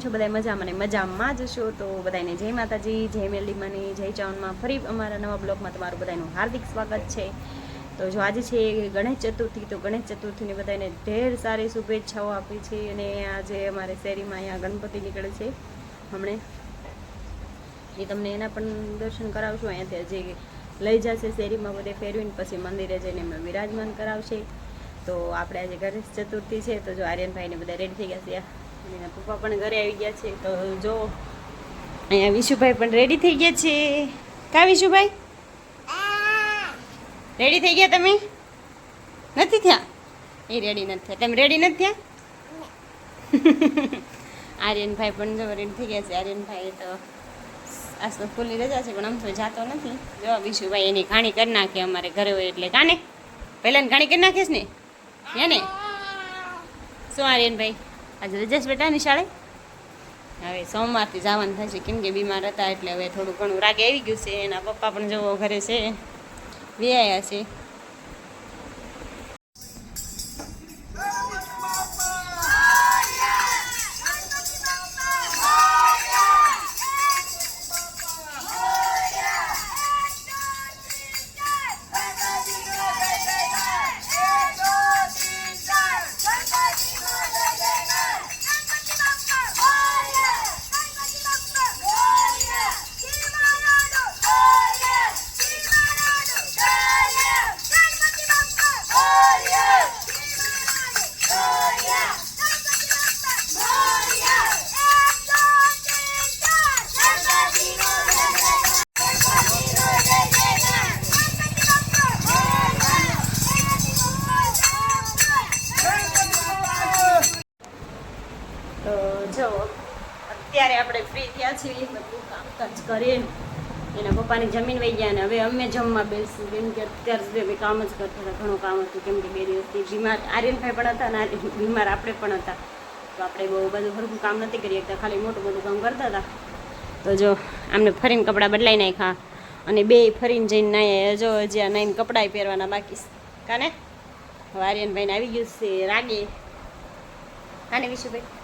છો? બધા મજામાં ને મજામાં જ છો? તો બધાને જય માતાજી, જય મેલડીમાની જય ચાવનમાં ફરી અમારા નવા બ્લોગમાં તમારું બધાનું હાર્દિક સ્વાગત છે. તો જો આજે છે ગણેશ ચતુર્થી, તો ગણેશ ચતુર્થીની બધાને ઢેર સારી શુભેચ્છાઓ આપી છે અને આજે અમારે શેરીમાં અહીંયા ગણપતિ નીકળે છે હમણે. એ તમને એના પણ દર્શન કરાવશું. અહીંયાથી જે લઈ જશે શેરીમાં બધે ફેરવીને પછી મંદિરે જઈને એમને વિરાજમાન કરાવશે. તો આપણે આજે ગણેશ ચતુર્થી છે. તો જો આર્યનભાઈને બધા રેડી થઈ ગયા છે. અને પપ્પા પણ ઘરે આવી ગયા છે. તો જો, અહીંયા વિશુભાઈ પણ રેડી થઈ ગયા છે. કા વિશુભાઈ? રેડી થઈ ગયા તમે? નથી થયા? એ રેડી નથી થયા. તમે રેડી નથી થયા? આર્યનભાઈ પણ જો રેડી થઈ ગયા છે. આર્યનભાઈ તો આજ તો ખુલ્લી રજા છે, પણ આમ તો જાતો નથી. જો, વિશુભાઈ એની ઘાણી કરી નાખે અમારે ઘરે હોય એટલે. કાને? પહેલાં ઘાણી કરી નાખીશ ને? હે ને? શું આર્યનભાઈ? આજે રજા છે બેટા નિશાળે હવે સોમવારથી જવાનું થશે, કેમ કે બીમાર હતા એટલે હવે થોડું ઘણું રાગે આવી ગયું છે, એના પપ્પા પણ જવો ઘરે છે, વ્યાયા છે. જો, અત્યારે આપણે ફ્રી થયા છીએ બધું કામકાજ કરીએ એના પપ્પાની જમીન વહી ગયા ને હવે અમે જમવા બેસી કેમ કે અત્યાર સુધી અમે કામ જ કરતા હતા, ઘણું કામ હતું. કેમ કે બે દિવસથી બીમાર આર્યનભાઈ પણ હતા અને બીમાર આપણે પણ હતા. તો આપણે બહુ બધું સરખું કામ નથી કરી શકતા ખાલી મોટું મોટું કામ કરતા હતા. તો જો, આમને ફરીને કપડાં બદલાઈ નાખ્યા અને બે ફરીને જઈને નાયા, જો આ નાઈને કપડાં પહેરવાના બાકી કાને? આર્યનભાઈને આવી ગયું છે, રાગે. કાને વિશુભાઈ?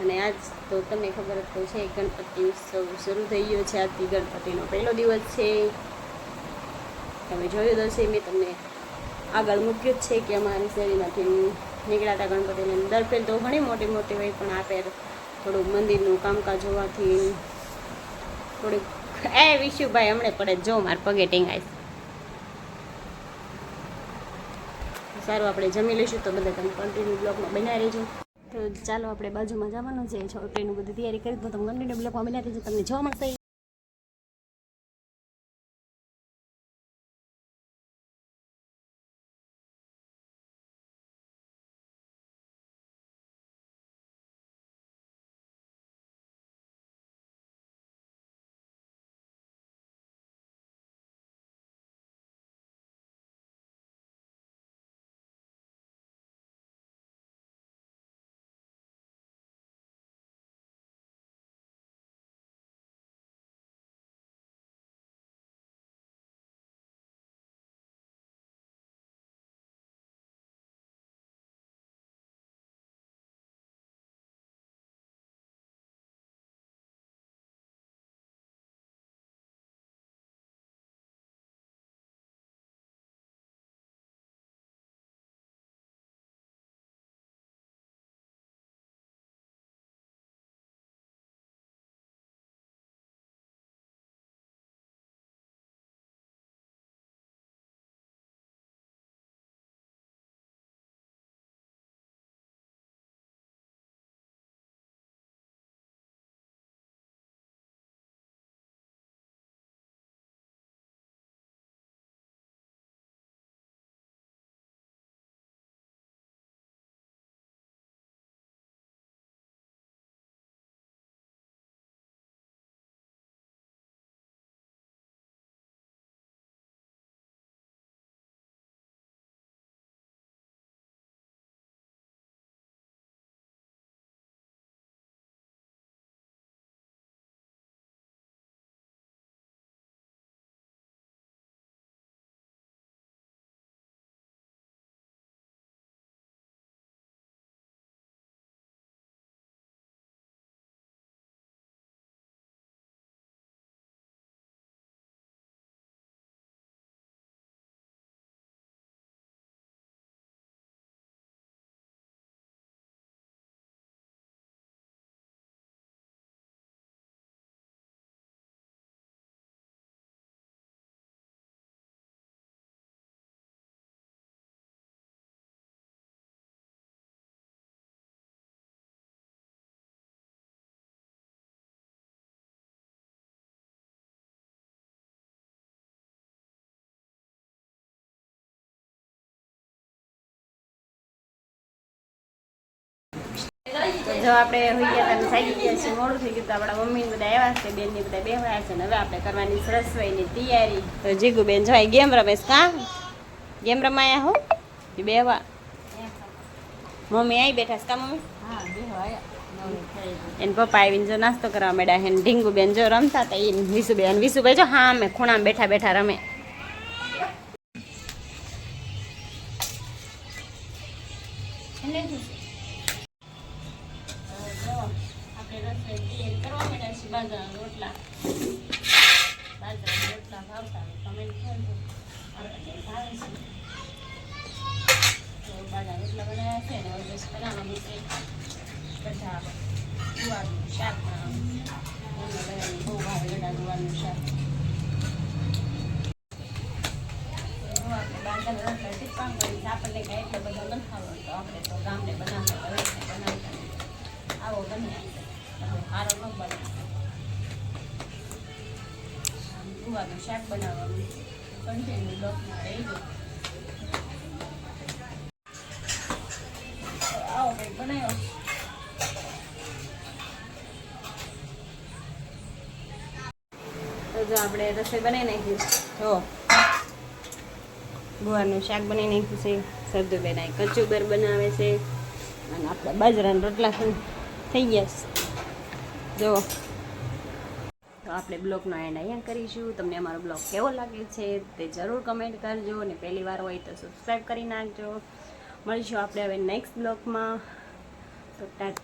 અને આજ તો તમને ખબર જ તો છે, ગણપતિ ઉત્સવ શરૂ થઈ ગયો છે આજથી ગણપતિનો પહેલો દિવસ છે. તમે જોયું તો છે મેં તમને આગળ મૂક્યું જ છે કે અમારી શેરીમાંથી નીકળ્યા હતા ગણપતિને દર ફેર તો ઘણી મોટી મોટી હોય, પણ આ ફેર થોડુંક મંદિરનું કામકાજ હોવાથી થોડીક, એ વિશુભાઈ હમણે પડે, જો માર પગે ટેંગાય. સારું, આપણે જમી લઈશું તો બધા તમે કન્ટિન્યુ બ્લોગમાં બનાવી રહેજો. તો ચાલો આપણે બાજુમાં જવાનું છે. છોકરીનું બધી તૈયારી કરી, તો તમે કન્ટિન્યુ બ્લોગમાં બનાવી છે તમને જોવા મળશે. તો જો આપણે હોઈ ગયા તમે થાકી ગયા છીએ મોડું થઈ ગયું તો આપણા મમ્મી બધા આવ્યા છે બેનની બધા બેહવાયા છે ને હવે આપણે કરવાની છે રસોઈની તૈયારી. તો જીગુ બેન જો ગેમ રમેશ કા? ગેમ રમાયા હો? એ બેહવા. મમ્મી આવી બેઠા છે કા મમ્મી? એને પપ્પા આવીને જો નાસ્તો કરવા માંડ્યા હે ઢીંગુ બેન જો રમતા હતા એ વિશુબેન વિશુભાઈ જો હા અમે ખૂણામાં બેઠા બેઠા રમે. રોટલા. બાજરાના રોટલા ભાવતા કરજો આપણને ભાવે છે. તો બાજરાના રોટલા બનાવ્યા છે ને, હવે બસ બનાવવાનું બધા ગુવારનું શાક બનાવવાનું બહુ ભાવે ગળા ગુવારનું શાક. આપણને કાંઈ બધા નથી આવડતો આપણે તો ગામને બનાવતા બનાવતા આવો બને. સારો ન બને. આમ શાક બનાવવાનું કન્ટિન્યુ બ્લોકમાં રહી ગયું. તો આવો કંઈક બનાવ્યો. તો જો આપણે રસોઈ બનાવી નાખી. જો. ગુવારનું શાક બનાવી નાખ્યું છે, સરદુબેન અહીં કચુબર બનાવે છે, અને આપણા બાજરાના રોટલા થઈ ગયા છે. જો. આપણે બ્લોગનો એન્ડ અહીંયા કરીશું તમને અમારો બ્લોગ કેવો લાગે છે તે જરૂર કમેન્ટ કરજો અને પહેલી વાર હોય તો સબસ્ક્રાઈબ કરી નાખજો. મળીશું આપણે હવે નેક્સ્ટ બ્લોગમાં. તો ટાટા